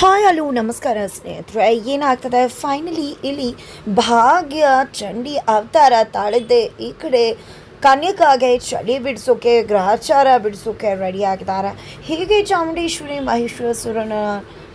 Hi hello ನಮಸ್ಕಾರ ಸ್ನೇಹಿತರೆ. ಏನಾಗ್ತದೆ? ಫೈನಲಿ ಇಲ್ಲಿ ಭಾಗ್ಯ, ಚಂಡಿ ಅವತಾರ ತಾಳಿದ್ದೆ. ಈ ಕಡೆ ಕನ್ಯಕಾಗೆ ಚಳಿ ಬಿಡಿಸೋಕೆ ಗ್ರಹಚಾರ ಬಿಡಿಸೋಕೆ ರೆಡಿ ಆಗಿದ್ದಾರೆ. ಹೀಗೆ ಚಾಮುಂಡೇಶ್ವರಿ ಮಹೇಶ್ವರಸುರನ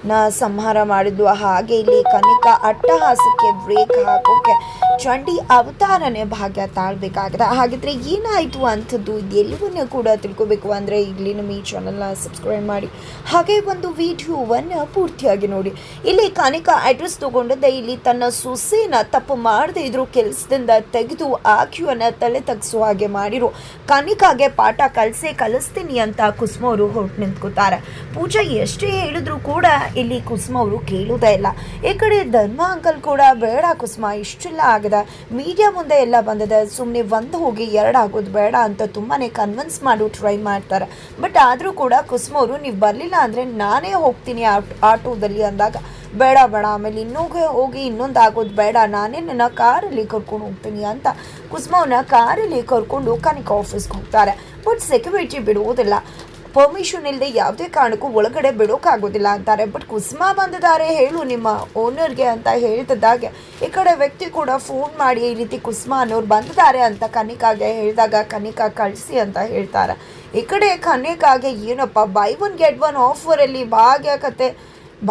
ನ ಸಂಹಾರ ಮಾಡಿದ್ದು ಹಾಗೆ ಇಲ್ಲಿ ಕನ್ಯಕಾ ಅಟ್ಟಹಾಸಕ್ಕೆ ಬ್ರೇಕ್ ಹಾಕೋಕೆ ಚಂಡಿ ಅವತಾರನೇ ಭಾಗ್ಯ ತಾಳ್ಬೇಕಾಗಿದೆ. ಹಾಗಿದ್ರೆ ಏನಾಯಿತು ಅಂಥದ್ದು ಎಲ್ಲವನ್ನ ಕೂಡ ತಿಳ್ಕೊಬೇಕು ಅಂದರೆ ಇಲ್ಲಿ ನಮ್ಮ ಈ ಚಾನಲ್ನ ಸಬ್ಸ್ಕ್ರೈಬ್ ಮಾಡಿ. ಹಾಗೆ ಒಂದು ವಿಡಿಯೋವನ್ನು ಪೂರ್ತಿಯಾಗಿ ನೋಡಿ. ಇಲ್ಲಿ ಕನಿಕ ಅಡ್ರೆಸ್ ತಗೊಂಡದ್ದೆ ಇಲ್ಲಿ ತನ್ನ ಸೊಸೆನ ತಪ್ಪು ಮಾಡದೆ ಇದ್ರು ಕೆಲಸದಿಂದ ತೆಗೆದು ಆಕ್ಯುವನ್ನ ತಲೆ ತಗ್ಸುವ ಹಾಗೆ ಮಾಡಿರು. ಕನಿಕಾಗೆ ಪಾಠ ಕಲಿಸೇ ಕಲಿಸ್ತೀನಿ ಅಂತ ಕುಸುಮ ಅವರು ಹೊರಟು ನಿಂತ್ಕೋತಾರೆ. ಪೂಜಾ ಎಷ್ಟೇ ಹೇಳಿದ್ರು ಕೂಡ ಇಲ್ಲಿ ಕುಸುಮ ಅವರು ಕೇಳುವುದೇ ಇಲ್ಲ. ಈ ಕಡೆ ಧರ್ಮ ಅಂಕಲ್ ಕೂಡ ಬೇಡ ಕುಸುಮ, ಇಷ್ಟೆಲ್ಲ ಆಗದ ಮೀಡಿಯಾ ಮುಂದೆ ಎಲ್ಲ ಬಂದಿದೆ. ಸುಮ್ಮನೆ ಒಂದು ಹೋಗಿ ಎರಡು ಆಗೋದು ಬೇಡ ಅಂತ ತುಂಬಾ ಕನ್ವಿನ್ಸ್ ಮಾಡು ಟ್ರೈ ಮಾಡ್ತಾರೆ. ಬಟ್ ಆದರೂ ಕೂಡ ಕುಸುಮ ಅವರು ನೀವು ಬರಲಿಲ್ಲ ಅಂದರೆ ನಾನೇ ಹೋಗ್ತೀನಿ ಆಟ್- ಆಟೋದಲ್ಲಿ ಅಂದಾಗ, ಬೇಡ ಬೇಡ. ಆಮೇಲೆ ಇನ್ನೊಂದು ಹೋಗಿ ಇನ್ನೊಂದು ಆಗೋದು ಬೇಡ. ನಾನೇ ನನ್ನ ಕಾರಲ್ಲಿ ಕರ್ಕೊಂಡು ಹೋಗ್ತೀನಿ ಅಂತ ಕುಸುಮವನ್ನ ಕಾರಲ್ಲಿ ಕರ್ಕೊಂಡು ಕನಿಕ ಆಫೀಸ್ಗೆ ಹೋಗ್ತಾರೆ. ಬಟ್ ಸೆಕ್ಯೂರಿಟಿ ಬಿಡುವುದಿಲ್ಲ. ಪರ್ಮಿಷನ್ ಇಲ್ಲದೆ ಯಾವುದೇ ಕಾರಣಕ್ಕೂ ಒಳಗಡೆ ಬಿಡೋಕ್ಕಾಗೋದಿಲ್ಲ ಅಂತಾರೆ. ಬಟ್ ಕುಸುಮ ಬಂದಿದ್ದಾರೆ, ಹೇಳು ನಿಮ್ಮ ಓನರ್ಗೆ ಅಂತ ಹೇಳ್ತಿದ್ದಾಗೆ. ಈ ಕಡೆ ವ್ಯಕ್ತಿ ಕೂಡ ಫೋನ್ ಮಾಡಿ ಈ ರೀತಿ ಕುಸುಮ ಅನ್ನೋರು ಬಂದಿದ್ದಾರೆ ಅಂತ ಕನಿಕಾಗೆ ಹೇಳಿದಾಗ ಕನಿಕಾ ಕಳಿಸಿ ಅಂತ ಹೇಳ್ತಾರೆ. ಈ ಕಡೆ ಕನಿಕಾಗೆ ಏನಪ್ಪ ಬೈ ಒನ್ ಗೆಟ್ ಒನ್ ಆಫರಲ್ಲಿ ಭಾಗ್ಯ ಕತೆ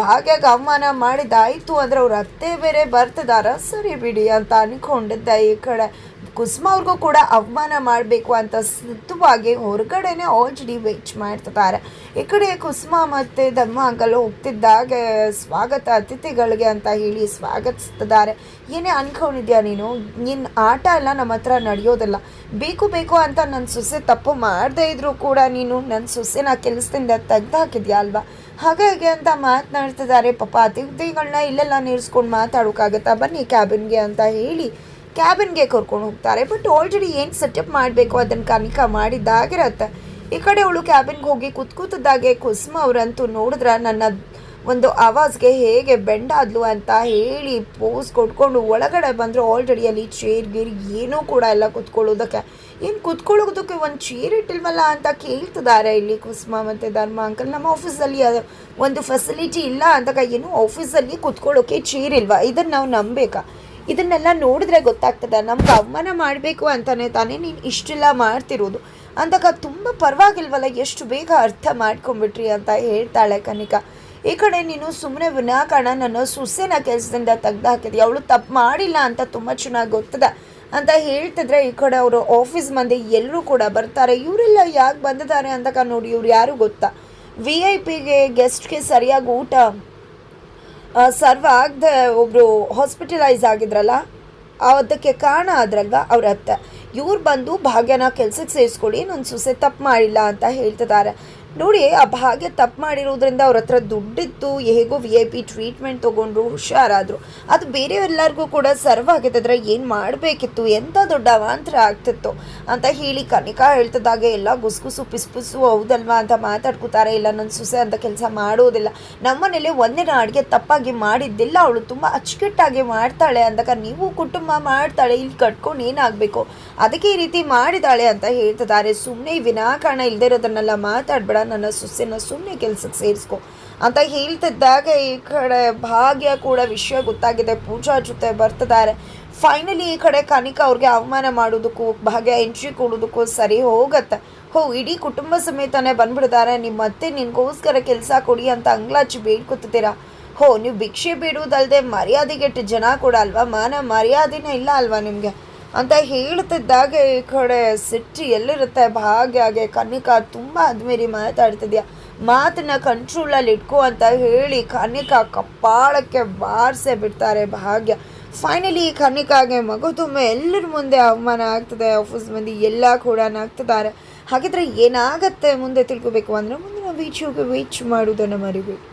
ಭಾಗ್ಯಕ್ಕೆ ಅವಮಾನ ಮಾಡಿದಾಯಿತು ಅಂದರೆ ಅವ್ರ ಅತ್ತೆ ಬೇರೆ ಬರ್ತಿದಾರ? ಸರಿ ಬಿಡಿ ಅಂತ ಅನ್ಕೊಂಡಿದ್ದೆ ಈ ಕಡೆ. ಕುಸುಮ ಅವ್ರಿಗೂ ಕೂಡ ಅವಮಾನ ಮಾಡಬೇಕು ಅಂತ ಸಿದ್ಧವಾಗಿ ಹೊರಗಡೆನೆ ಆಲ್ರೆಡಿ ವೇಚ್ ಮಾಡ್ತಿದ್ದಾರೆ. ಈ ಕಡೆ ಕುಸುಮ ಮತ್ತು ಧರ್ಮ ಅಂಕಲ್ ಹೋಗ್ತಿದ್ದಾಗ ಸ್ವಾಗತ ಅತಿಥಿಗಳಿಗೆ ಅಂತ ಹೇಳಿ ಸ್ವಾಗತಿಸ್ತಿದ್ದಾರೆ. ಏನೇ ಅನ್ಕೊಂಡಿದ್ಯಾ ನೀನು? ನಿನ್ನ ಆಟ ಎಲ್ಲ ನಮ್ಮ ಹತ್ರ ನಡೆಯೋದಿಲ್ಲ. ಬೇಕು ಬೇಕು ಅಂತ ನನ್ನ ಸೊಸೆ ತಪ್ಪು ಮಾಡದೇ ಇದ್ರೂ ಕೂಡ ನೀನು ನನ್ನ ಸೊಸೆನ ಕೆಲಸದಿಂದ ತೆಗ್ದು ಹಾಕಿದ್ಯಾ ಅಲ್ವಾ? ಹಾಗಾಗಿ ಅಂತ ಮಾತನಾಡ್ತಿದ್ದಾರೆ. ಪಾಪ ಅತಿಥಿಗಳನ್ನ ಇಲ್ಲೆಲ್ಲ ನಿಲ್ಸ್ಕೊಂಡು ಮಾತಾಡೋಕ್ಕಾಗತ್ತಾ? ಬನ್ನಿ ಕ್ಯಾಬಿನ್ಗೆ ಅಂತ ಹೇಳಿ ಕ್ಯಾಬಿನ್ಗೆ ಕರ್ಕೊಂಡು ಹೋಗ್ತಾರೆ. ಬಟ್ ಆಲ್ರೆಡಿ ಏನು ಸೆಟಪ್ ಮಾಡಬೇಕು? ಅದನ್ನು ಕನಿಕ ಮಾಡಿದ್ದಾಗಿರತ್ತೆ ಈ ಕಡೆ ಅವಳು ಕ್ಯಾಬಿನ್ಗೆ ಹೋಗಿ ಕುತ್ಕೂತಿದ್ದಾಗೆ ಕುಸುಮ ಅವರಂತೂ ನೋಡಿದ್ರೆ ನನ್ನ ಒಂದು ಆವಾಜ್ಗೆ ಹೇಗೆ ಬೆಂಡಾದ್ಲು ಅಂತ ಹೇಳಿ ಪೋಸ್ ಕೊಟ್ಕೊಂಡು ಒಳಗಡೆ ಬಂದರು. ಆಲ್ರೆಡಿ ಅಲ್ಲಿ ಚೇರ್ ಗೀರ್ ಏನೂ ಕೂಡ ಎಲ್ಲ ಕುತ್ಕೊಳ್ಳೋದಕ್ಕೆ. ಏನು ಕುತ್ಕೊಳ್ಳೋದಕ್ಕೆ ಒಂದು ಚೇರ್ ಇಟ್ಟಿಲ್ವಲ್ಲ ಅಂತ ಕೇಳ್ತಿದ್ದಾರೆ ಇಲ್ಲಿ ಕುಸುಮ ಮತ್ತು ಧರ್ಮ ಅಂಕಲ್ ನಮ್ಮ ಆಫೀಸಲ್ಲಿ ಒಂದು ಫೆಸಿಲಿಟಿ ಇಲ್ಲ ಅಂದಾಗ ಏನು ಆಫೀಸಲ್ಲಿ ಕುತ್ಕೊಳ್ಳೋಕೆ ಚೇರ್ ಇಲ್ವಾ? ಇದನ್ನು ನಾವು ನಂಬೇಕಾ? ಇದನ್ನೆಲ್ಲ ನೋಡಿದ್ರೆ ಗೊತ್ತಾಗ್ತದೆ. ನಮ್ಗೆ ಅವಮಾನ ಮಾಡಬೇಕು ಅಂತಾನೆ ತಾನೇ ನೀನು ಇಷ್ಟೆಲ್ಲ ಮಾಡ್ತಿರೋದು. ಅಂದಾಗ ತುಂಬ ಪರವಾಗಿಲ್ವಲ್ಲ, ಎಷ್ಟು ಬೇಗ ಅರ್ಥ ಮಾಡ್ಕೊಂಬಿಟ್ರಿ ಅಂತ ಹೇಳ್ತಾಳೆ ಕನಿಕಾ. ಈ ಕಡೆ ನೀನು ಸುಮ್ಮನೆ ವಿನಾಕಾರಣ ನನ್ನ ಸುಸ್ಸೆನ ಕೆಲಸದಿಂದ ತೆಗ್ದು ಹಾಕಿದ್ವಿ ಅವಳು ತಪ್ಪು ಮಾಡಿಲ್ಲ ಅಂತ ತುಂಬ ಚೆನ್ನಾಗಿ ಗೊತ್ತದ? ಅಂತ ಹೇಳ್ತಿದ್ರೆ ಈ ಕಡೆ ಅವರು ಆಫೀಸ್ ಮಂದಿ ಎಲ್ಲರೂ ಕೂಡ ಬರ್ತಾರೆ. ಇವರೆಲ್ಲ ಯಾಕೆ ಬಂದಿದ್ದಾರೆ ಅಂದಾಗ ನೋಡಿ ಇವ್ರು ಯಾರು ಗೊತ್ತಾ? ವಿ ಐ ಪಿಗೆ ಗೆಸ್ಟ್ಗೆ ಸರಿಯಾಗಿ ಊಟ ಸರ್ವ್ ಆಗದೆ ಒಬ್ಬರು ಹಾಸ್ಪಿಟಲೈಸ್ ಆಗಿದ್ರಲ್ಲ ಅದಕ್ಕೆ ಕಾರಣ ಆದ್ರಲ್ವ? ಅವ್ರ ಅತ್ತೆ ಇವ್ರು ಬಂದು ಭಾಗ್ಯನ ಕೆಲಸಕ್ಕೆ ಸೇರಿಸ್ಕೊಳ್ಳಿ ನನ್ನ ಸೊಸೆ ತಪ್ಪು ಮಾಡಿಲ್ಲ ಅಂತ ಹೇಳ್ತಿದ್ದಾರೆ ನೋಡಿ, ಆ ಭಾಗ್ಯ ತಪ್ಪು ಮಾಡಿರೋದ್ರಿಂದ ಅವ್ರ ಹತ್ರ ದುಡ್ಡಿತ್ತು, ಹೇಗೋ ವಿ ಐ ಪಿ ಟ್ರೀಟ್ಮೆಂಟ್ ತೊಗೊಂಡ್ರು, ಹುಷಾರಾದರು. ಅದು ಬೇರೆ ಎಲ್ಲರಿಗೂ ಕೂಡ ಸರ್ವ್ ಆಗಿದ್ದರೆ ಏನು ಮಾಡಬೇಕಿತ್ತು ಎಂಥ ದೊಡ್ಡ ಅವಾಂತರ ಆಗ್ತಿತ್ತು ಅಂತ ಹೇಳಿ ಕನಿಕಾ ಹೇಳ್ತಿದ್ದಾಗೆ, ಎಲ್ಲ ಗುಸುಗುಸು, ಪಿಸ್ಪುಸು, ಹೌದಲ್ವಾ ಅಂತ ಮಾತಾಡ್ಕೋತಾರೆ, ಇಲ್ಲ ನನ್ನ ಸುಸೆ ಅಂತ ಕೆಲಸ ಮಾಡೋದಿಲ್ಲ. ನಮ್ಮನೇಲಿ ಒಂದಿನ ಅಡುಗೆ ತಪ್ಪಾಗಿ ಮಾಡಿದ್ದಿಲ್ಲ, ಅವಳು ತುಂಬ ಅಚ್ಚುಕಟ್ಟಾಗಿ ಮಾಡ್ತಾಳೆ ಅಂದಾಗ ನೀವು ಕುಟುಂಬ ಮಾಡ್ತಾಳೆ, ಇಲ್ಲಿ ಕಟ್ಕೊಂಡು ಏನಾಗಬೇಕು? ಅದಕ್ಕೆ ಈ ರೀತಿ ಮಾಡಿದಾಳೆ ಅಂತ ಹೇಳ್ತಿದ್ದಾರೆ. ಸುಮ್ಮನೆ ವಿನಾಕಾರಣ ಇಲ್ಲದೆ ಇರೋದನ್ನೆಲ್ಲ ಮಾತಾಡ್ಬೇಡ. ನನ್ನ ಸೊಸೆನ ಸುಮ್ಮನೆ ಕೆಲ್ಸಕ್ಕೆ ಸೇರಿಸ್ಕೊ ಅಂತ ಹೇಳ್ತಿದ್ದಾಗ ಈ ಕಡೆ ಭಾಗ್ಯ ಕೂಡ ವಿಷಯ ಗೊತ್ತಾಗಿದೆ. ಪೂಜಾ ಜೊತೆ ಬರ್ತಿದ್ದಾರೆ. ಫೈನಲಿ ಈ ಕಡೆ ಕನಿಕಾ ಅವ್ರಿಗೆ ಅವಮಾನ ಮಾಡೋದಕ್ಕೂ, ಭಾಗ್ಯ ಎಂಟ್ರಿ ಕೊಡೋದಕ್ಕೂ ಸರಿ ಹೋಗತ್ತೆ. ಹೋ, ಇಡೀ ಕುಟುಂಬ ಸಮೇತನೇ ಬಂದ್ಬಿಡ್ತಾರೆ. ನಿಮ್ಮ ಮತ್ತೆ ನಿನ್ಗೋಸ್ಕರ ಕೆಲಸ ಕೊಡಿ ಅಂತ ಅಂಗ್ಲಾಚಿ ಬೇಡ್ಕೊತಿದ್ದೀರಾ? ಹೋ, ನೀವು ಭಿಕ್ಷೆ ಬೇಡುವುದಲ್ಲದೆ ಮರ್ಯಾದೆಗೆಟ್ಟು ಜನ ಕೂಡ ಅಲ್ವಾ? ಮಾನ ಮರ್ಯಾದೆನೇ ಇಲ್ಲ ಅಲ್ವಾ ನಿಮಗೆ? ಅಂತ ಹೇಳ್ತಿದ್ದಾಗ ಈ ಕಡೆ ಸಿಟ್ಟು ಎಲ್ಲಿರುತ್ತೆ? ಭಾಗ್ಯಾಗೆ ಕನಿಕಾ ತುಂಬ ಅದ್ಮೇರಿ ಮಾತಾಡ್ತಿದ್ಯಾ? ಮಾತನ್ನ ಕಂಟ್ರೋಲಲ್ಲಿ ಇಟ್ಕೋ ಅಂತ ಹೇಳಿ ಕನಿಕಾ ಕಪ್ಪಾಳಕ್ಕೆ ಬಾರ್ಸೆ ಬಿಡ್ತಾರೆ ಭಾಗ್ಯ. ಫೈನಲಿ ಈ ಕನಿಕಾಗೆ ಮಗು ತುಂಬ ಎಲ್ಲರ ಮುಂದೆ ಅವಮಾನ ಆಗ್ತದೆ. ಆಫೀಸ್ ಮಂದಿ ಎಲ್ಲ ಕೂಡ ಆಗ್ತಿದ್ದಾರೆ ಹಾಗಿದ್ರೆ ಏನಾಗತ್ತೆ ಮುಂದೆ ತಿಳ್ಕೊಬೇಕು ಅಂದರೆ ಮುಂದಿನ ವೀಚ್ ಹೋಗಿ ವೀಚ್ ಮಾಡೋದನ್ನು ಮರಿಬೇಕು